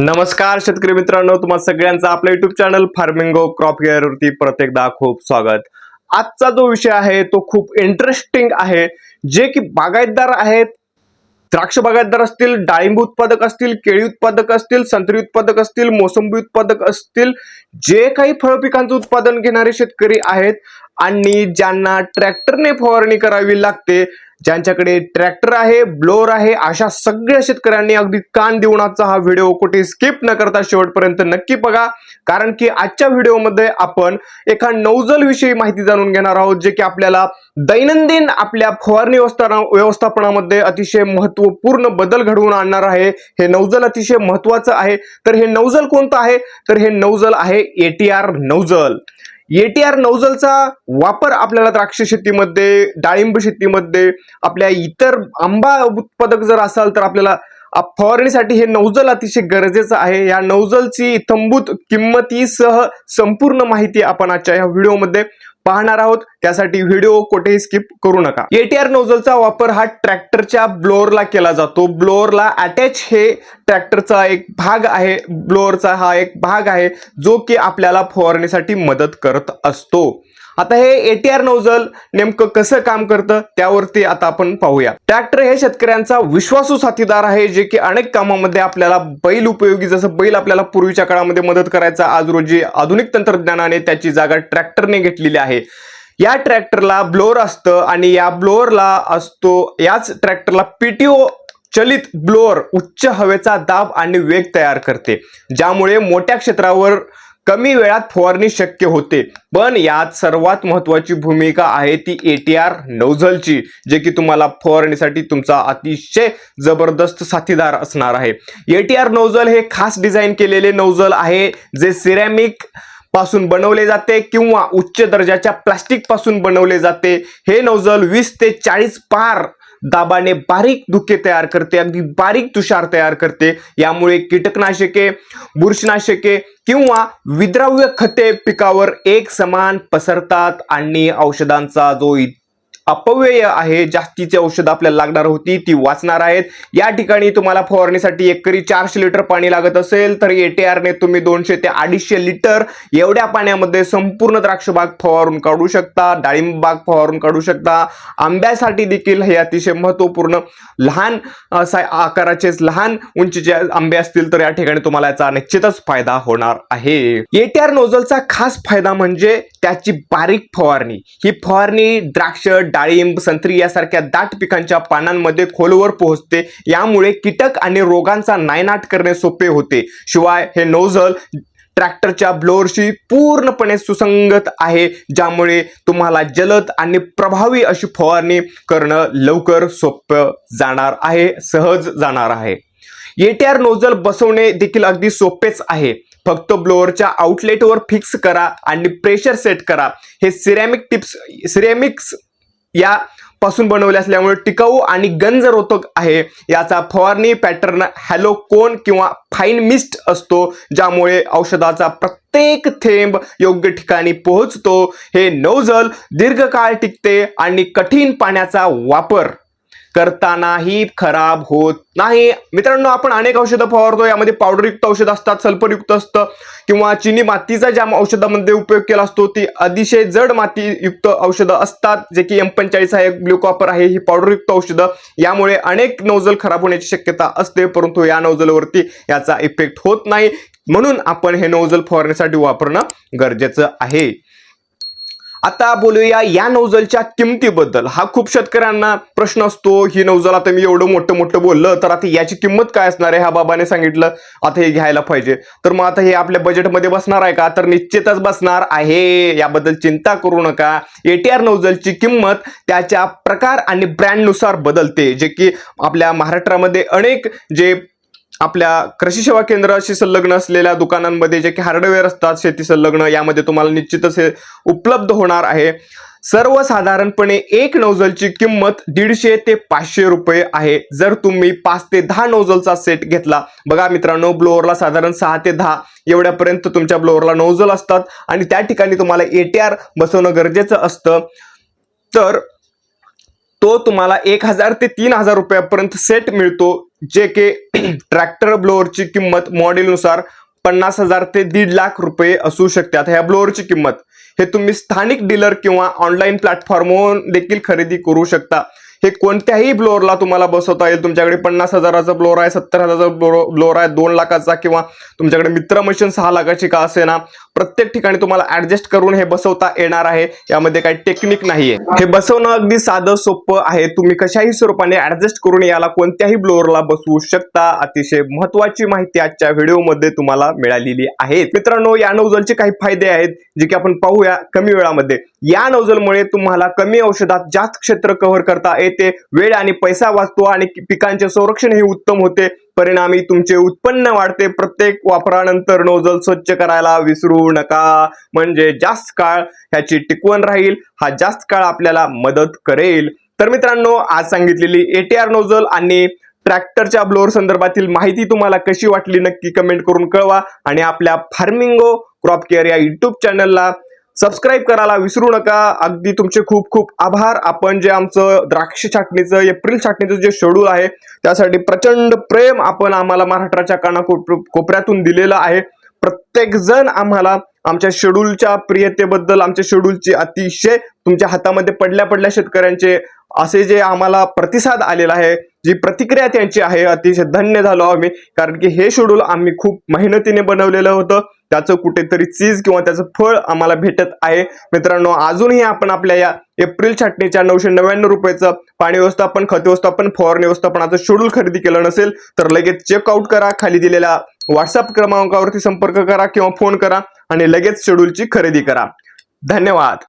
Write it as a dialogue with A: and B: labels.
A: नमस्कार शेतकरी मित्रांनो. तुम्हाला सगळ्यांचं आपलं युट्यूब चॅनल फार्मिंग क्रॉप वरती प्रत्येकदा खूप स्वागत. आजचा जो विषय आहे तो खूप इंटरेस्टिंग आहे जे की बागायतदार आहेत. द्राक्ष बागायतदार असतील डाळिंब उत्पादक असतील केळी उत्पादक असतील संत्री उत्पादक असतील मोसंबी उत्पादक असतील जे काही फळ पिकांचं उत्पादन घेणारे शेतकरी आहेत आणि ज्यांना ट्रॅक्टरने फवारणी करावी लागते ज्यांच्याकडे ट्रॅक्टर आहे ब्लोअर आहे अशा सगळ्या शेतकऱ्यांनी अगदी कान देऊन आजचा हा व्हिडिओ कुठे स्किप न करता शेवटपर्यंत नक्की बघा. कारण की आजच्या व्हिडिओमध्ये आपण एका नौजल विषयी माहिती जाणून घेणार आहोत जे की आपल्याला दैनंदिन आपल्या फवारणी व्यवस्थापनामध्ये अतिशय महत्त्वपूर्ण बदल घडवून आणणार आहे. हे नौजल अतिशय महत्वाचं आहे. तर हे नौजल कोणतं आहे? तर हे नौजल आहे एटीआर नौजल. एटीआर नौजलचा वापर आपल्याला द्राक्ष शेतीमध्ये डाळिंब शेतीमध्ये आपल्या इतर आंबा उत्पादक जर असाल तर आपल्याला फवारणीसाठी हे नौजल अतिशय गरजेचं आहे. या नौजलची थंबूत किंमतीसह संपूर्ण माहिती आपण आजच्या या व्हिडिओमध्ये पाहणार आहोत. त्यासाठी व्हिडिओ कुठेही स्किप करू नका. एटीआर नोझलचा वापर हा ट्रॅक्टरच्या ब्लोअरला केला जातो. ब्लोअरला अटॅच हे ट्रॅक्टरचा एक भाग आहे. ब्लोअरचा हा एक भाग आहे जो की आपल्याला फवारणीसाठी मदत करत असतो. आता हे एटीआर नोझल नेमकं कसं काम करतं त्यावरती आता आपण पाहूया. ट्रॅक्टर हे शेतकऱ्यांचा विश्वासू साथीदार आहे जे की अनेक कामामध्ये आपल्याला बैल उपयोगी जसं बैल आपल्याला पूर्वीच्या काळामध्ये मदत करायचा आज रोजी आधुनिक तंत्रज्ञानाने त्याची जागा ट्रॅक्टरने घेतलेली आहे. या ट्रॅक्टरला ब्लोअर असतं आणि या ब्लोअरला असतो याच ट्रॅक्टरला पीटीओ चलित ब्लोअर उच्च हवेचा दाब आणि वेग तयार करते ज्यामुळे मोठ्या क्षेत्रावर कमी वेळात फवारणी शक्य होते. पण यात सर्वात महत्वाची भूमिका आहे ती एटीआर नौझलची जे की तुम्हाला फवारणीसाठी तुमचा अतिशय जबरदस्त साथीदार असणार आहे. एटीआर नौझल हे खास डिझाईन केलेले नौझल आहे जे सिरॅमिकपासून बनवले जाते किंवा उच्च दर्जाच्या प्लास्टिकपासून बनवले जाते. हे नौजल वीस ते चाळीस पार दाबाने बारीक धुके तयार करते अगदी बारीक तुषार तयार करते. यामुळे कीटकनाशके बुरशीनाशके किंवा विद्राव्य खते पिकावर एक समान पसरतात आणि औषधांचा जो इ- अपव्यय आहे जास्तीची औषधं आपल्याला लागणार होती ती वाचणार आहेत. या ठिकाणी तुम्हाला फवारणीसाठी एकरी चारशे लिटर पाणी लागत असेल तर एटीआरने तुम्ही दोनशे ते अडीचशे लिटर एवढ्या पाण्यामध्ये संपूर्ण द्राक्ष बाग फवारून काढू शकता डाळिंब बाग फवारून काढू शकता. आंब्यासाठी देखील हे अतिशय महत्त्वपूर्ण लहान अ, आकाराचे लहान उंचीचे आंबे असतील तर या ठिकाणी तुम्हाला याचा निश्चितच फायदा होणार आहे. एटीआर नोझलचा खास फायदा म्हणजे त्याची बारीक फवारणी. ही फवारणी द्राक्ष डाळिंब संत्री यासारख्या दाट पिकांच्या पानांमध्ये खोलवर पोहोचते. यामुळे कीटक आणि रोगांचा नायनाट करणे सोपे होते. शिवाय हे नोझल ट्रॅक्टरच्या ब्लोअरशी पूर्णपणे सुसंगत आहे ज्यामुळे तुम्हाला जलद आणि प्रभावी अशी फवारणी करणं लवकर सोपं जाणार आहे सहज जाणार आहे. एटीआर नोझल बसवणे देखील अगदी सोपेच आहे. फक्त ब्लोअरच्या आउटलेटवर फिक्स करा आणि प्रेशर सेट करा. हे सिरॅमिक टिप्स सिरॅमिक्स या पासून बनवले असल्यामुळे टिकाऊ आणि गंजरोधक आहे. याचा फवारणी पॅटर्न हॅलो कोन किंवा फाईन मिस्ट असतो ज्यामुळे औषधाचा प्रत्येक थेंब योग्य ठिकाणी पोहोचतो. हे नौजल दीर्घकाळ टिकते आणि कठीण पाण्याचा वापर करतानाही खराब होत नाही. मित्रांनो आपण अनेक औषधं फवारतो. यामध्ये पावडरयुक्त औषध असतात सल्फरयुक्त असतं किंवा चिनी मातीचा ज्या औषधामध्ये उपयोग केला असतो ती अतिशय जड मातीयुक्त औषधं असतात जे की एम पंचेचाळीस आहे ग्लुकॉपर आहे. ही पावडरयुक्त औषधं. यामुळे अनेक नोझल खराब होण्याची शक्यता असते परंतु या नौजलवरती याचा इफेक्ट होत नाही. म्हणून आपण हे नोझल फवारण्यासाठी वापरणं गरजेचं आहे. आता बोलूया या नौजलच्या किमतीबद्दल. हा खूप शेतकऱ्यांना प्रश्न असतो ही नौजल आता मी एवढं मोठं मोठं बोललं तर आता याची किंमत काय असणार आहे ह्या बाबाने सांगितलं. आता हे घ्यायला पाहिजे. तर मग आता हे आपल्या बजेटमध्ये बसणार आहे का? तर निश्चितच बसणार आहे. याबद्दल चिंता करू नका. एटीआर नौजलची किंमत त्याच्या प्रकार आणि ब्रँडनुसार बदलते. जे की आपल्या महाराष्ट्रामध्ये अनेक जे आपल्या कृषी सेवा केंद्राशी संलग्न असलेल्या दुकानांमध्ये जे की हार्डवेअर असतात शेती संलग्न यामध्ये तुम्हाला निश्चितच हे उपलब्ध होणार आहे. सर्वसाधारणपणे एक नोझलची किंमत दीडशे ते पाचशे रुपये आहे. जर तुम्ही पाच ते दहा नोझलचा सेट घेतला बघा मित्रांनो ब्लोअरला साधारण सहा ते दहा एवढ्यापर्यंत तुमच्या ब्लोअरला नोझल असतात आणि त्या ठिकाणी तुम्हाला एटीआर बसवणं गरजेचं असतं. तर तो तुम्हाला एक हजार ते तीन हजार रुपयापर्यंत सेट मिळतो. जे की ट्रॅक्टर ब्लोअरची किंमत मॉडेलनुसार पन्नास हजार ते दीड लाख रुपये असू शकते. आता ह्या ब्लोअरची किंमत हे तुम्ही स्थानिक डीलर किंवा ऑनलाईन प्लॅटफॉर्मवरून देखील खरेदी करू शकता. हे कोणत्याही ब्लोअरला तुम्हाला बसवता येईल. तुमच्याकडे पन्नास हजाराचा ब्लोअर आहे सत्तर हजाराचा ब्लोअर आहे दोन लाखाचा किंवा तुमच्याकडे मित्र मशीन सहा लाखाची का असे ना प्रत्येक ठिकाणी तुम्हाला ऍडजस्ट करून हे बसवता येणार आहे. यामध्ये काही टेक्निक नाहीये. हे बसवणं अगदी साधं सोपं आहे. तुम्ही कशाही स्वरूपाने ऍडजस्ट करून याला कोणत्याही ब्लोअरला बसवू शकता. अतिशय महत्वाची माहिती आजच्या व्हिडिओमध्ये तुम्हाला मिळालेली आहे. मित्रांनो या नौजलचे काही फायदे आहेत जे की आपण पाहूया कमी वेळामध्ये. या नौजलमुळे तुम्हाला कमी औषधात जास्त क्षेत्र कव्हर करता येते. वेळ आणि पैसा वाचतो आणि पिकांचे संरक्षणही उत्तम होते. परिणामी तुमचे उत्पन्न वाढते. प्रत्येक वापरानंतर नोझल स्वच्छ करायला विसरू नका. म्हणजे जास्त काळ ह्याची टिकवण राहील. हा जास्त काळ आपल्याला मदत करेल. तर मित्रांनो आज सांगितलेली एटीआर नोझल आणि ट्रॅक्टरच्या ब्लोअर संदर्भातील माहिती तुम्हाला कशी वाटली नक्की कमेंट करून कळवा. आणि आपल्या फार्मिंगो क्रॉप केअर या युट्यूब चॅनलला सबस्क्राईब करायला विसरू नका. अगदी तुमचे खूप खूप आभार. आपण जे आमचं द्राक्ष छाटणीचं एप्रिल छाटणीचं जे शेड्यूल आहे त्यासाठी प्रचंड प्रेम आपण आम्हाला महाराष्ट्राच्या कानाकोप कोपऱ्यातून दिलेलं आहे. प्रत्येक जण आम्हाला आमच्या शेड्यूलच्या प्रियतेबद्दल आमच्या शेड्यूलची अतिशय तुमच्या हातामध्ये पडल्या पडल्या शेतकऱ्यांचे असे जे आम्हाला प्रतिसाद आलेला आहे जी प्रतिक्रिया त्यांची आहे अतिशय धन्य झालो आम्ही. कारण की हे शेड्यूल आम्ही खूप मेहनतीने बनवलेलं होतं. त्याचं कुठेतरी चीज किंवा त्याचं फळ आम्हाला भेटत आहे. मित्रांनो अजूनही आपण आपल्या या एप्रिल छाटणीच्या नऊशे नव्याण्णव रुपयाचं पाणी व्यवस्थापन खत व्यवस्थापन फवारणी व्यवस्थापनाचं शेड्यूल खरेदी केलं नसेल तर लगेच चेकआउट करा. खाली दिलेल्या व्हॉट्सअप क्रमांकावरती संपर्क करा किंवा फोन करा आणि लगेच शेड्यूलची खरेदी करा. धन्यवाद.